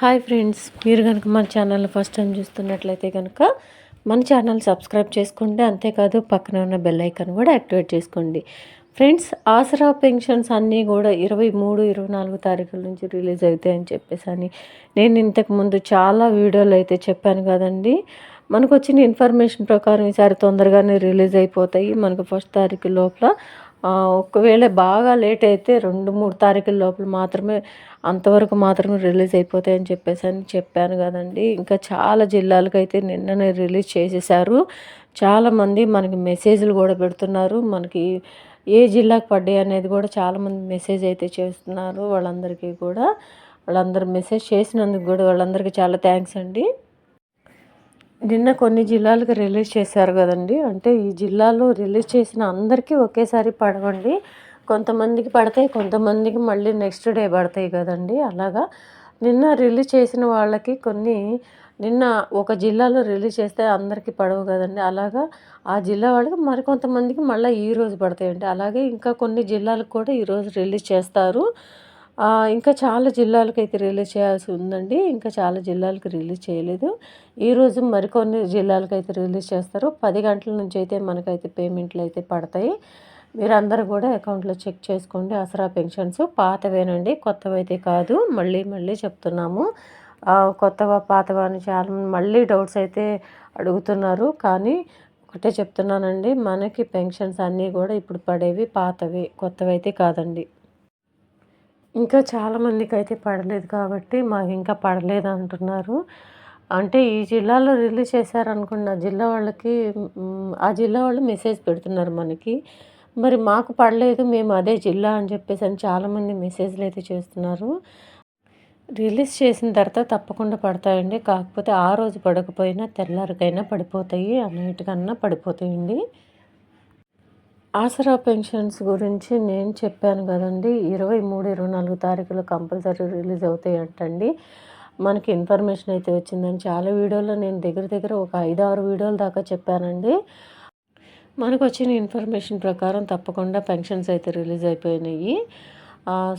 Hi friends మీరు కనుక మన ఛానల్ ఫస్ట్ టైం చూస్తున్నట్లయితే కనుక మన ఛానల్ సబ్స్క్రైబ్ చేసుకోండి. అంతేకాదు పక్కన ఉన్న బెల్ ఐకాన్ కూడా యాక్టివేట్ చేసుకోండి. ఫ్రెండ్స్ ఆసరా పెన్షన్స్ అన్నీ కూడా ఇరవై మూడు ఇరవై నాలుగు తారీఖుల నుంచి రిలీజ్ అవుతాయని చెప్పేసి అని నేను ఇంతకుముందు చాలా వీడియోలు అయితే చెప్పాను కదండి. మనకు వచ్చిన ఇన్ఫర్మేషన్ ప్రకారం ఈసారి తొందరగానే రిలీజ్ అయిపోతాయి. మనకు ఫస్ట్ తారీఖు లోపల ఒకవేళ బాగా లేట్ అయితే రెండు మూడు తారీఖుల లోపల మాత్రమే అంతవరకు మాత్రమే రిలీజ్ అయిపోతాయని చెప్పేసి అని చెప్పాను కదండి. ఇంకా చాలా జిల్లాలకు అయితే నిన్ననే రిలీజ్ చేసేసారు చాలామంది మనకి మెసేజ్లు కూడా పెడుతున్నారు. మనకి ఏ జిల్లాకు పడ్డాయి అనేది కూడా చాలామంది మెసేజ్ అయితే చేస్తున్నారు వాళ్ళందరికీ కూడా. వాళ్ళందరూ మెసేజ్ చేసినందుకు కూడా వాళ్ళందరికీ చాలా థ్యాంక్స్ అండి. నిన్న కొన్ని జిల్లాలకు రిలీజ్ చేశారు కదండి. అంటే ఈ జిల్లాలో రిలీజ్ చేసిన అందరికీ ఒకేసారి పడవండి. కొంతమందికి పడతాయి కొంతమందికి మళ్ళీ నెక్స్ట్ డే పడతాయి కదండి. అలాగా నిన్న రిలీజ్ చేసిన వాళ్ళకి కొన్ని నిన్న ఒక జిల్లాలో రిలీజ్ చేస్తే అందరికీ పడవు కదండి. అలాగా ఆ జిల్లా వాళ్ళకి మరికొంతమందికి మళ్ళీ ఈరోజు పడతాయండి. అలాగే ఇంకా కొన్ని జిల్లాలకు కూడా ఈరోజు రిలీజ్ చేస్తారు. ఇంకా చాలా జిల్లాలకు అయితే రిలీజ్ చేయాల్సి ఉందండి. ఇంకా చాలా జిల్లాలకు రిలీజ్ చేయలేదు. ఈరోజు మరికొన్ని జిల్లాలకు అయితే రిలీజ్ చేస్తారు. పది గంటల నుంచి అయితే మనకైతే పేమెంట్లు అయితే పడతాయి. మీరందరూ కూడా అకౌంట్లో చెక్ చేసుకోండి. అసరా పెన్షన్స్ పాతవేనండి. కొత్తవి అయితే కాదు. మళ్ళీ మళ్ళీ చెప్తున్నాము. కొత్తవా పాతవా అని చాలా మళ్ళీ డౌట్స్ అయితే అడుగుతున్నారు. కానీ ఒకటే చెప్తున్నానండి. మనకి పెన్షన్స్ అన్నీ కూడా ఇప్పుడు పడేవి పాతవి. కొత్తవి అయితే కాదండి. ఇంకా చాలామందికి అయితే పడలేదు కాబట్టి మాకు ఇంకా పడలేదు అంటున్నారు. అంటే ఈ జిల్లాలో రిలీజ్ చేశారనుకున్న జిల్లా వాళ్ళకి ఆ జిల్లా వాళ్ళు మెసేజ్ పెడుతున్నారు మనకి. మరి మాకు పడలేదు మేము అదే జిల్లా అని చెప్పేసి అని చాలామంది మెసేజ్లు అయితే చేస్తున్నారు. రిలీజ్ చేసిన తర్వాత తప్పకుండా పడతాయండి. కాకపోతే ఆ రోజు పడకపోయినా తెల్లారికైనా పడిపోతాయి అన్నిటికన్నా పడిపోతాయండి. ఆసరా పెన్షన్స్ గురించి నేను చెప్పాను కదండి. ఇరవై మూడు ఇరవై నాలుగు తారీఖులో కంపల్సరీ రిలీజ్ అవుతాయి అంటండి మనకి ఇన్ఫర్మేషన్ అయితే వచ్చిందని చాలా వీడియోలో నేను దగ్గర దగ్గర ఒక ఐదు ఆరు వీడియోల దాకా చెప్పానండి. మనకు వచ్చిన ఇన్ఫర్మేషన్ ప్రకారం తప్పకుండా పెన్షన్స్ అయితే రిలీజ్ అయిపోయినాయి.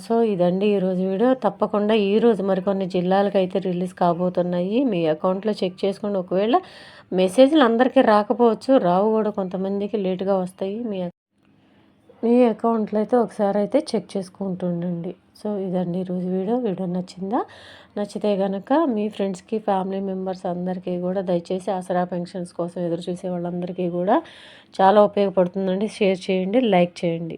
సో ఇదండి ఈరోజు వీడియో. తప్పకుండా ఈరోజు మరికొన్ని జిల్లాలకు అయితే రిలీజ్ కాబోతున్నాయి. మీ అకౌంట్లో చెక్ చేసుకోండి. ఒకవేళ మెసేజ్లు అందరికీ రాకపోవచ్చు. రావు కూడా కొంతమందికి లేటుగా వస్తాయి. మీ మీ అకౌంట్లో అయితే ఒకసారి అయితే చెక్ చేసుకుంటుండండి సో ఇదండి ఈరోజు వీడియో. వీడియో నచ్చిందా? నచ్చితే కనుక మీ ఫ్రెండ్స్కి ఫ్యామిలీ మెంబర్స్ అందరికీ కూడా దయచేసి ఆసరా పెన్షన్స్ కోసం ఎదురు చూసే వాళ్ళందరికీ కూడా చాలా ఉపయోగపడుతుందండి. షేర్ చేయండి లైక్ చేయండి.